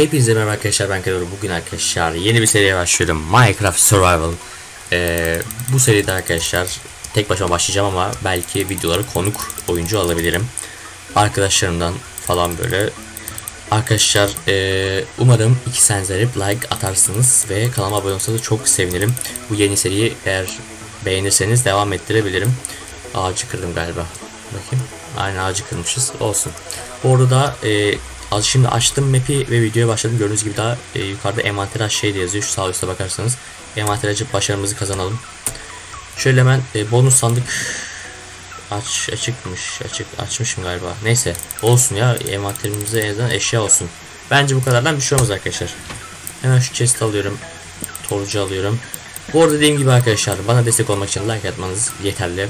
Hepinize merhaba arkadaşlar ben Kadro. Bugün arkadaşlar yeni bir seriye başlıyorum. Minecraft Survival. Ee, bu seride arkadaşlar tek başıma başlayacağım ama belki videoları konuk oyuncu alabilirim. Arkadaşlarımdan falan böyle. Arkadaşlar ee, umarım iki senzerip like atarsınız ve kanalıma abone olsanız çok sevinirim. Bu yeni seriyi eğer beğenirseniz devam ettirebilirim. Ağacı kırdım galiba. Bakayım. Aynen ağacı kırmışız. Olsun. Orada da e, az şimdi açtım map'i ve videoya başladım. Gördüğünüz gibi daha e, yukarıda envanter şey de yazıyor. Şu sağ üstte bakarsanız. Envanter açıp başarımızı kazanalım. Şöyle hemen e, bonus sandık aç açıkmış. Açık açmışım galiba. Neyse olsun ya envanterimize en eşya olsun. Bence bu kadardan bir şey olmaz arkadaşlar. Hemen şu chest alıyorum. Torcu alıyorum. Bu arada dediğim gibi arkadaşlar bana destek olmak için like atmanız yeterli.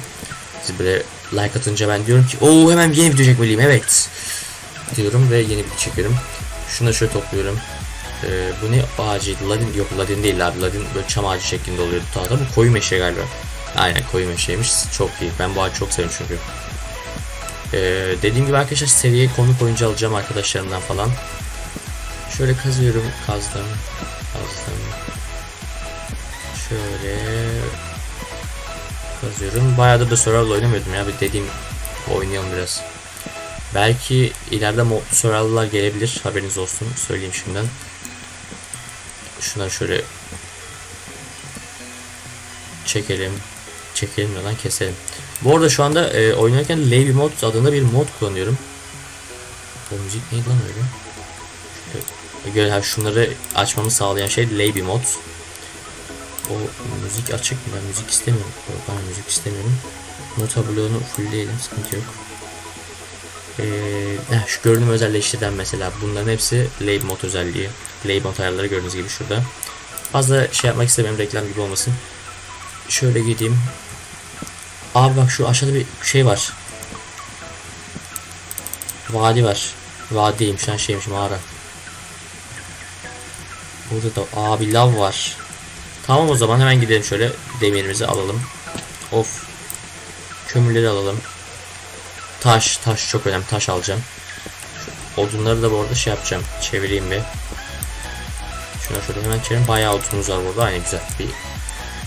Siz böyle like atınca ben diyorum ki o hemen yeni video çekmeliyim evet diyorum ve yeni video çekiyorum. Şunu şöyle topluyorum. Ee, bu ne ağacıydı? Ladin yok ladin değil abi. Ladin böyle çam ağacı şeklinde oluyordu tahta. Bu koyu meşe galiba. Aynen koyu meşeymiş. Çok iyi. Ben bu ağacı çok seviyorum çünkü. Ee, dediğim gibi arkadaşlar seriye konuk oyuncu alacağım arkadaşlarımdan falan. Şöyle kazıyorum. Kazdım. Kazdım. Şöyle kazıyorum. Bayağıdır da survival oynamıyordum ya. Bir dediğim oynayalım biraz. Belki ileride modlu survival'lar gelebilir. Haberiniz olsun. Söyleyeyim şimdiden. Şunları şöyle çekelim. Çekelim lan keselim. Bu arada şu anda e, oynarken Lazy Mod adında bir mod kullanıyorum. O müzik neydi lan öyle? Göre şunları açmamı sağlayan şey Lazy Mod. O müzik açık mı? Ben müzik istemiyorum. Ben müzik istemiyorum. Nota bloğunu fullleyelim. Sıkıntı yok. Ee, heh, şu görünüm özelleştiren mesela bunların hepsi mod özelliği. Mod ayarları gördüğünüz gibi şurada. Fazla şey yapmak istemiyorum reklam gibi olmasın. Şöyle gideyim. Abi bak şu aşağıda bir şey var. Vadi var. Vadiyim şu an şeymiş mağara. Burada da abi lav var. Tamam o zaman hemen gidelim şöyle demirimizi alalım. Of. Kömürleri alalım. Taş, taş çok önemli. Taş alacağım. Şu odunları da bu arada şey yapacağım. Çevireyim bir. Şuna şöyle hemen çevireyim. Bayağı odunumuz var burada. Aynı güzel bir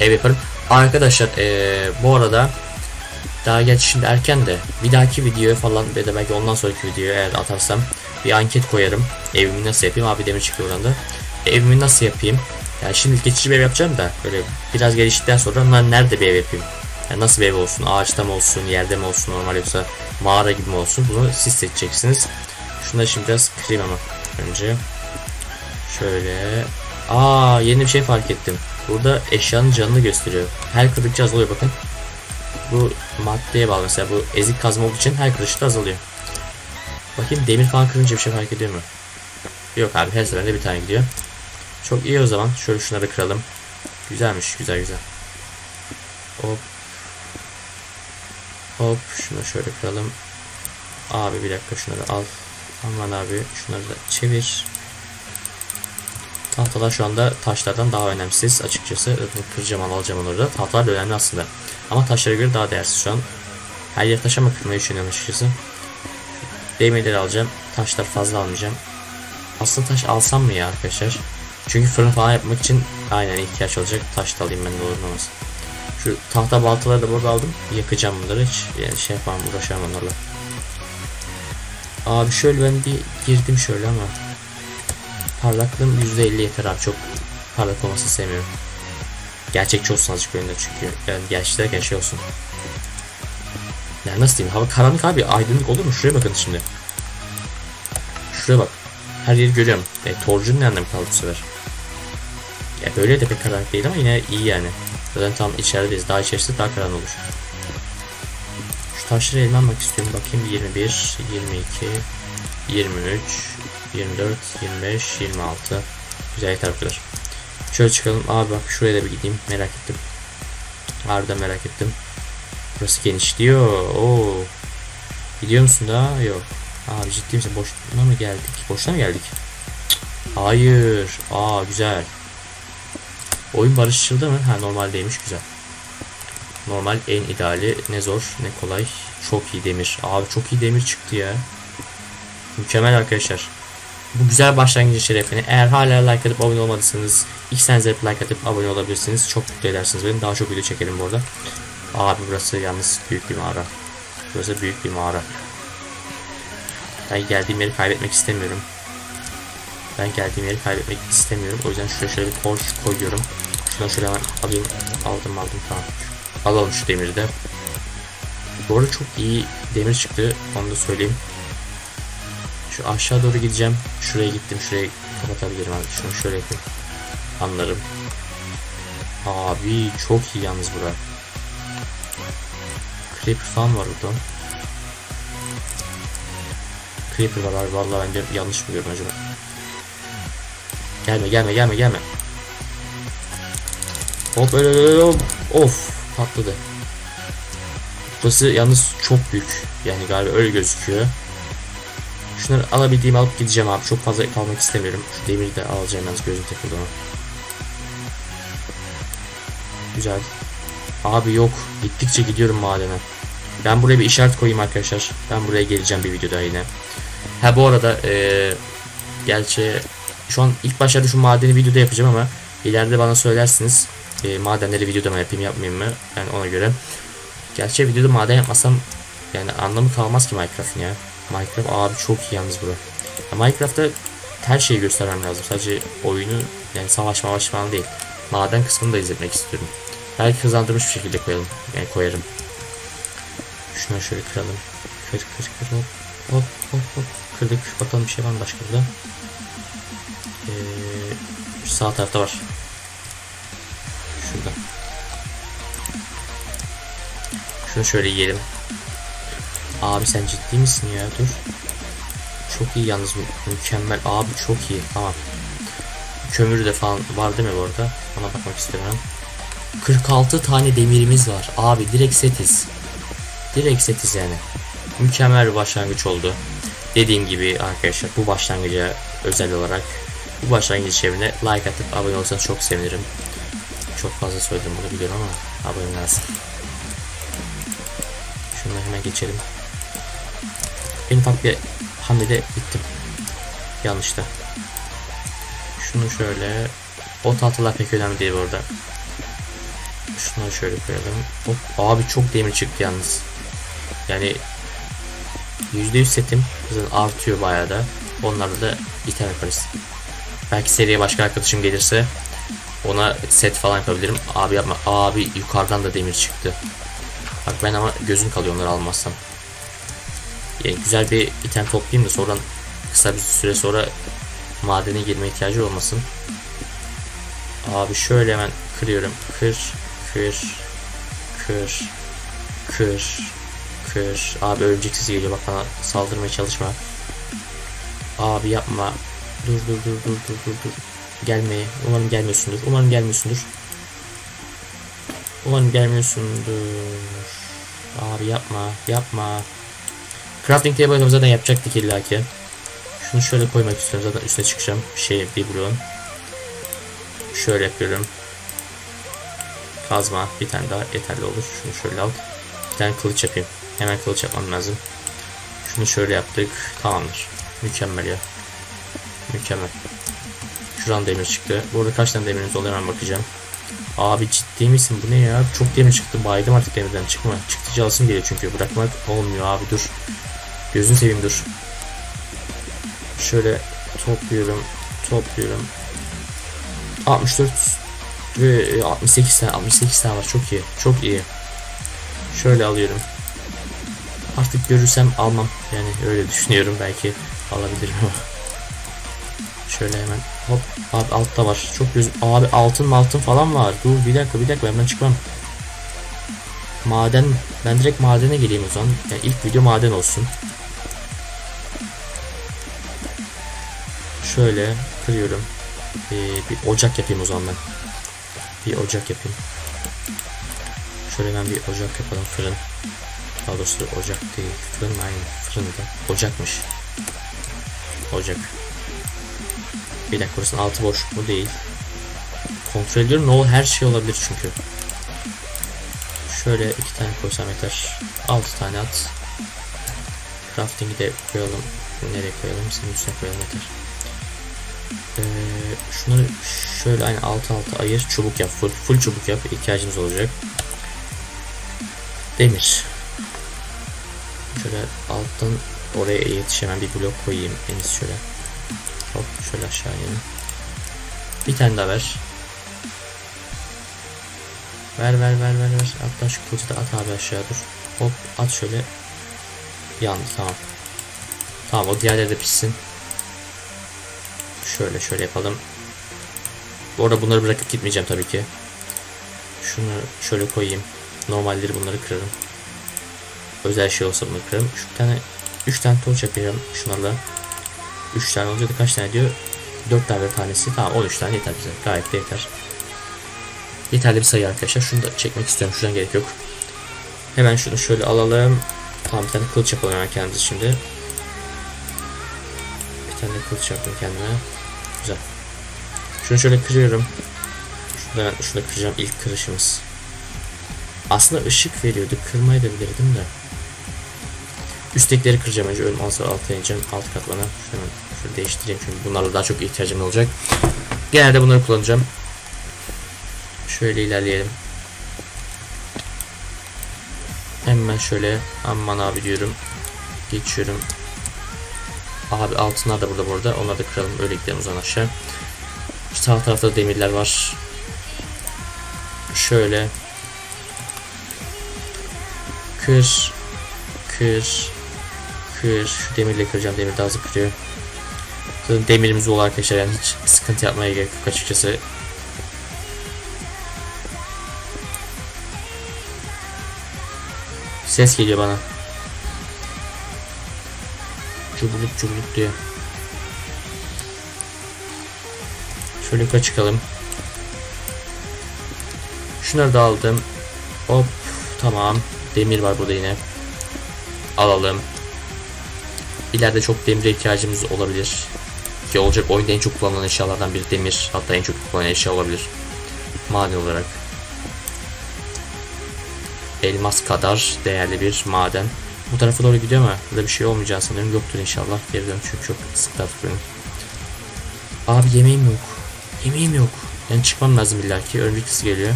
ev yaparım. Arkadaşlar ee, bu arada daha geç şimdi erken de bir dahaki videoya falan da belki ondan sonraki videoya eğer atarsam bir anket koyarım. Evimi nasıl yapayım? Abi demir çıkıyor oradan da. Evimi nasıl yapayım? Yani şimdi geçici bir ev yapacağım da böyle biraz geliştikten sonra nerede bir ev yapayım? Yani nasıl bir ev olsun? Ağaçta mı olsun? Yerde mi olsun? Normal yoksa mağara gibi mi olsun? Bunu siz seçeceksiniz. Şunları şimdi biraz kırayım ama önce. Şöyle. Aa yeni bir şey fark ettim. Burada eşyanın canını gösteriyor. Her kırdıkça azalıyor bakın. Bu maddeye bağlı mesela bu ezik kazma olduğu için her kırışta azalıyor. Bakayım demir falan kırınca bir şey fark ediyor mu? Yok abi her seferinde bir tane gidiyor. Çok iyi o zaman. Şöyle şunları kıralım. Güzelmiş güzel güzel. Hop Hop şunu şöyle kıralım. Abi bir dakika şunları al. Aman abi şunları da çevir. Tahtalar şu anda taşlardan daha önemsiz açıkçası. Kıracağım al alacağım onları da. Tahtalar da önemli aslında. Ama taşlara göre daha değersiz şu an. Her yer taşa mı kırmayı düşünüyorum açıkçası. Demirleri alacağım. Taşlar fazla almayacağım. Aslında taş alsam mı ya arkadaşlar? Çünkü fırın falan yapmak için aynen ihtiyaç olacak. Taş da alayım ben de olur olmaz. Şu tahta baltaları da burada aldım. Yakacağım bunları hiç yani şey yapmam uğraşamam onlarla. Abi şöyle ben bir girdim şöyle ama parlaklığım %50 yeter abi çok parlak olmasını sevmiyorum. Gerçekçi olsun azıcık oyunda çünkü yani gerçek derken şey olsun. Yani nasıl diyeyim hava karanlık abi aydınlık olur mu? Şuraya bakın şimdi. Şuraya bak. Her yeri görüyorum. E, torcunun ne anlamı kaldı bu sefer? Ya böyle de pek karanlık değil ama yine iyi yani. Zaten tam içerideyiz. Daha içerisi daha karanlık olur. Şu taşları elime almak istiyorum. Bakayım 21, 22, 23, 24, 25, 26. Güzel yeter bu. Şöyle çıkalım. Abi bak şuraya da bir gideyim. Merak ettim. Harbiden merak ettim. Burası genişliyor. Oo. Gidiyor musun daha? Yok. Abi ciddi misin? Boşuna mı geldik? Boşuna mı geldik? Hayır. Aa güzel. Oyun barışçıldı mı? Ha normaldeymiş güzel. Normal en ideali ne zor ne kolay. Çok iyi demir. Abi çok iyi demir çıktı ya. Mükemmel arkadaşlar. bu güzel başlangıcın şerefine eğer hala like atıp abone olmadıysanız ilk sen like atıp abone olabilirsiniz. Çok mutlu edersiniz beni. Daha çok video çekelim bu arada. Abi burası yalnız büyük bir mağara. Burası büyük bir mağara. Ben geldiğim yeri kaybetmek istemiyorum. Ben geldiğim yeri kaybetmek istemiyorum. O yüzden şuraya şöyle bir torç koyuyorum. Şuradan şöyle hemen alayım. Aldım aldım tamam. Alalım şu demiri de. Bu arada çok iyi demir çıktı. Onu da söyleyeyim. Şu aşağı doğru gideceğim. Şuraya gittim. Şurayı kapatabilirim abi. Şunu şöyle yapayım. Anlarım. Abi çok iyi yalnız bura. Creeper falan var burada. Creeper var abi. Vallahi ben de yanlış mı görüyorum acaba? Gelme gelme gelme gelme. Hop öyle öyle hop. Of patladı. Burası yalnız çok büyük. Yani galiba öyle gözüküyor. Şunları alabildiğimi alıp gideceğim abi. Çok fazla kalmak istemiyorum. Şu demiri de alacağım yalnız gözüm takıldı ona. Güzel. Abi yok. Gittikçe gidiyorum madene. Ben buraya bir işaret koyayım arkadaşlar. Ben buraya geleceğim bir videoda yine. Ha bu arada eee gerçi şu an ilk başlarda şu madeni videoda yapacağım ama ileride bana söylersiniz e, madenleri videoda mı yapayım yapmayayım mı yani ona göre. Gerçi videoda maden yapmasam yani anlamı kalmaz ki Minecraft'ın ya. Minecraft abi çok iyi yalnız bura. Ya Minecraft'ta her şeyi göstermem lazım. Sadece oyunu yani savaş mavaş falan değil. Maden kısmını da izletmek istiyorum. Belki hızlandırmış bir şekilde koyalım. Yani koyarım. Şunu şöyle kıralım. Kır kır kır hop hop hop hop. Kırdık. Bakalım bir şey var mı başka burada? Ee, sağ tarafta var. Şurada. Şunu şöyle yiyelim. Abi sen ciddi misin ya? Dur. Çok iyi yalnız mü- mükemmel. Abi çok iyi. Tamam. Kömür de falan var değil mi bu arada? Ona bakmak istiyorum. 46 tane demirimiz var. Abi direkt setiz. Direkt setiz yani. Mükemmel bir başlangıç oldu. Dediğim gibi arkadaşlar bu başlangıca özel olarak bu başlangıç çevrine like atıp abone olursanız çok sevinirim. Çok fazla söyledim bunu biliyorum ama abone lazım. Şunu hemen geçelim. En ufak bir hamlede bittim. Yanlışta. Şunu şöyle o tahtalar pek önemli değil bu arada. Şunu şöyle koyalım. Hop, abi çok demir çıktı yalnız. Yani %100 setim zaten artıyor bayağı da. Onlarla da item yaparız. Belki seriye başka arkadaşım gelirse ona set falan yapabilirim. Abi yapma. Abi yukarıdan da demir çıktı. Bak ben ama gözüm kalıyor onları almazsam. Yani güzel bir item toplayayım da sonra kısa bir süre sonra madene girme ihtiyacı olmasın. Abi şöyle hemen kırıyorum. Kır, kır, kır, kır, kır. Abi örümcek sesi geliyor bak bana saldırmaya çalışma. Abi yapma. Dur dur dur dur dur dur dur. Gelme. Umarım gelmiyorsundur. Umarım gelmiyorsundur. Umarım gelmiyorsundur. Abi yapma. Yapma. Crafting table'ımı zaten yapacaktık illaki. Şunu şöyle koymak istiyorum. Zaten üstüne çıkacağım. Şey bir bloğun. Şöyle yapıyorum. Kazma bir tane daha yeterli olur. Şunu şöyle al. Bir tane kılıç yapayım. Hemen kılıç yapmam lazım. Şunu şöyle yaptık. Tamamdır. Mükemmel ya. Mükemmel. Şuradan demir çıktı. Burada kaç tane demirimiz oluyor hemen bakacağım. Abi ciddi misin? Bu ne ya? Çok demir çıktı. Baydım artık demirden. Çıkma. Çıktıkça alsın geliyor çünkü. Bırakmak olmuyor abi dur. Gözünü seveyim dur. Şöyle topluyorum. Topluyorum. 64 ve 68 tane 68 tane var. Çok iyi. Çok iyi. Şöyle alıyorum. Artık görürsem almam. Yani öyle düşünüyorum. Belki alabilirim ama. Şöyle hemen hop abi altta var. Çok göz abi altın altın falan var. Dur bir dakika bir dakika ben çıkmam. Maden ben direkt madene geleyim o zaman. Yani ilk video maden olsun. Şöyle kırıyorum. Ee, bir ocak yapayım o zaman ben. Bir ocak yapayım. Şöyle hemen bir ocak yapalım fırın. Daha ocak değil. Fırın aynı. Fırında. Ocakmış. Ocak. Bir dakika burasının altı boş mu değil. Kontrol ediyorum. Ne olur her şey olabilir çünkü. Şöyle iki tane koysam yeter. Altı tane at. Crafting'i de koyalım. Nereye koyalım? Senin üstüne koyalım yeter. Ee, şunları şöyle aynı altı altı ayır. Çubuk yap. Full, full çubuk yap. ihtiyacımız olacak. Demir. Şöyle alttan oraya yetişemem bir blok koyayım. En iyisi şöyle. Hop şöyle aşağı inelim. Bir tane daha ver. Ver ver ver ver ver. Hatta şu kılıcı da at abi aşağı dur. Hop at şöyle. Yandı tamam. Tamam o diğerleri de pişsin. Şöyle şöyle yapalım. Bu arada bunları bırakıp gitmeyeceğim tabii ki. Şunu şöyle koyayım. Normalleri bunları kırarım. Özel şey olsa bunu kırarım. Şu tane 3 tane torç yapacağım şunlarla. 3 tane olunca da kaç tane diyor? 4 tane tanesi. Tamam 13 tane yeter bize. Gayet de yeter. Yeterli bir sayı arkadaşlar. Şunu da çekmek istiyorum. Şuradan gerek yok. Hemen şunu şöyle alalım. Tamam bir tane kılıç yapalım hemen kendimiz şimdi. Bir tane kılıç yaptım kendime. Güzel. Şunu şöyle kırıyorum. Şunu da kıracağım. ilk kırışımız. Aslında ışık veriyordu. Kırmayı da bilirdim de. Üsttekileri kıracağım önce. Ölüm alsa alta ineceğim. Alt katmana. Şunu şöyle değiştireyim çünkü bunlarla daha çok ihtiyacım olacak. Genelde bunları kullanacağım. Şöyle ilerleyelim. Hemen şöyle aman abi diyorum. Geçiyorum. Abi altınlar da burada burada. Onları da kıralım. Öyle gidelim uzan aşağı. Sağ tarafta da demirler var. Şöyle. Kır. Kır. Kır. Şu demirle kıracağım. Demir daha hızlı kırıyor. Zaten demirimiz olur arkadaşlar. Yani hiç sıkıntı yapmaya gerek yok açıkçası. Ses geliyor bana. Cubuluk cubuluk diyor. Şöyle yukarı çıkalım. Şunları da aldım. Hop tamam. Demir var burada yine. Alalım. İleride çok demire ihtiyacımız olabilir. Ki olacak oyunda en çok kullanılan eşyalardan biri demir. Hatta en çok kullanılan eşya olabilir. Maden olarak. Elmas kadar değerli bir maden. Bu tarafa doğru gidiyor ama burada bir şey olmayacağını sanırım. Yoktur inşallah. Geri dön çünkü çok sıkıntı tutuyorum. Abi yemeğim yok. Yemeğim yok. Yani çıkmam lazım illaki. Örümcek kızı geliyor.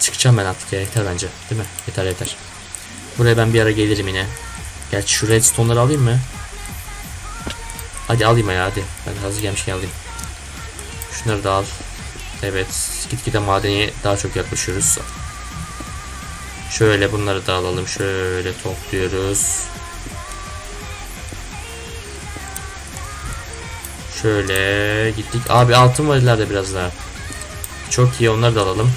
Çıkacağım ben artık ya. Yeter bence. Değil mi? Yeter yeter. Buraya ben bir ara gelirim yine. Gerçi şu redstone'ları alayım mı? Hadi alayım ya hadi. Ben hazır gelmişken alayım. Şunları da al. Evet. Gitgide madeni daha çok yaklaşıyoruz. Şöyle bunları da alalım. Şöyle topluyoruz. Şöyle gittik. Abi altın var ileride biraz daha. Çok iyi onları da alalım.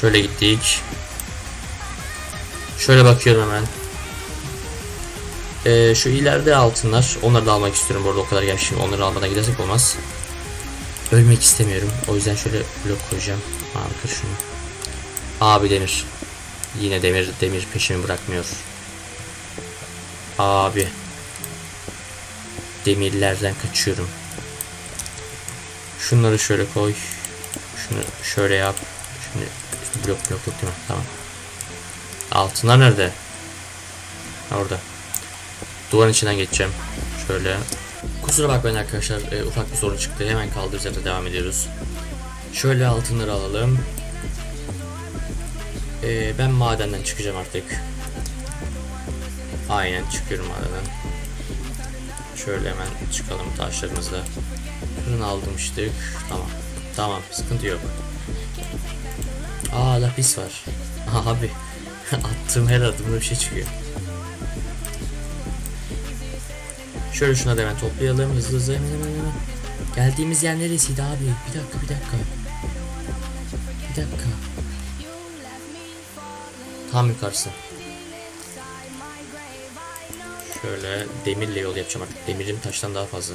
Şöyle gittik. Şöyle bakıyorum hemen. Ee, şu ileride altınlar. Onları da almak istiyorum. Bu arada o kadar gelmişim. Onları almadan gidersek olmaz. Ölmek istemiyorum. O yüzden şöyle blok koyacağım. Kır şunu. Abi demir. Yine demir demir peşimi bırakmıyor. Abi. Demirlerden kaçıyorum. Şunları şöyle koy. Şunu şöyle yap. Şimdi blok blok yok değil mi? Tamam. Altınlar nerede? Orada. Duvarın içinden geçeceğim. Şöyle. Kusura bakmayın arkadaşlar. e, ufak bir sorun çıktı. Hemen kaldığımız yerde devam ediyoruz. Şöyle altınları alalım. E, ben madenden çıkacağım artık. Aynen çıkıyorum madenden. Şöyle hemen çıkalım taşlarımızla. Fırın almıştık. Tamam. Tamam. Sıkıntı yok. Aa lapis var. Abi. Attığım her adımda bir şey çıkıyor. Şöyle şuna da hemen toplayalım. Hızlı hızlı hemen hemen hemen. Geldiğimiz yer neresiydi abi? Bir dakika bir dakika. Bir dakika. Tam yukarısı. Şöyle demirle yol yapacağım artık. Demirim taştan daha fazla.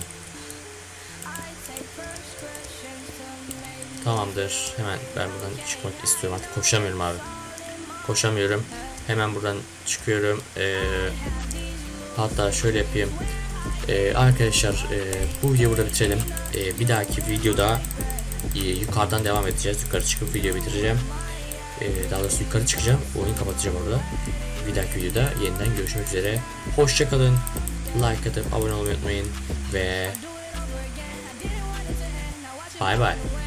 Tamamdır. Hemen ben buradan çıkmak istiyorum artık. Koşamıyorum abi. Koşamıyorum. Hemen buradan çıkıyorum. Ee, hatta şöyle yapayım. Ee, arkadaşlar e, bu videoyu burada bitirelim. Ee, bir dahaki videoda e, yukarıdan devam edeceğiz. Yukarı çıkıp video bitireceğim. Ee, daha doğrusu yukarı çıkacağım. Oyunu kapatacağım orada. Bir dahaki videoda yeniden görüşmek üzere. Hoşçakalın. Like atıp abone olmayı unutmayın. Ve Bye bye.